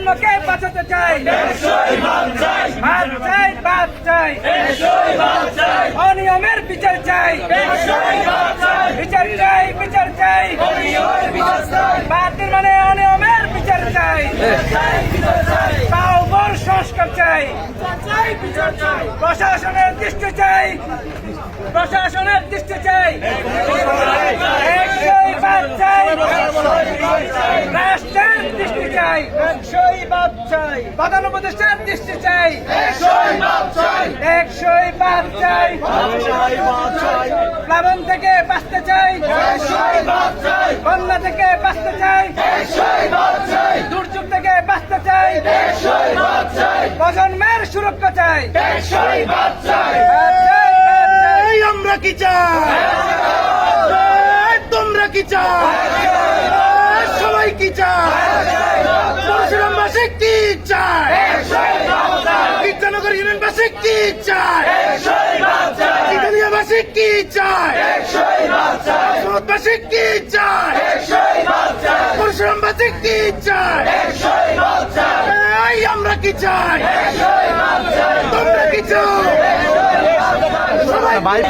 বৈষম্যকে বাঁচাতে চাই চাই, ভাত চাই। অনিয়মের বিচার চাই। বিচার চাই বিচার চাই। বাতিল মানে অনিয়মের বিচার চাই। প্রশাসনের দৃষ্টি চাই। প্রশাসনের দৃষ্টি চাই একশোই বাদ চাই রাষ্ট্রের দৃষ্টি চাই একশোই বাদ চাই। প্রধান উপদেষ্টার দৃষ্টি চাই। একশোই বাদ চাই। প্লাবন থেকে বাঁচতে চাই। বন্যা থেকে বাঁচতে চাই। দুর্যোগ থেকে বাঁচতে চাই। প্রজন্মের সুরক্ষা চাই। বাদ চাই, বাদ চাই। আমরা কি চাই? তোমরা কি চাই এই সবাই কি চাই পরশুরামবাসী কি চায় বিদ্যানগর ইউনিয়নবাসী কি চায়? ইতালিয়াবাসী কি চায়? সৌদবাসী কি চায়? পরশুরামবাসী কি চায়? আমরা কি চাই? তোমরা কি চাও? সবাই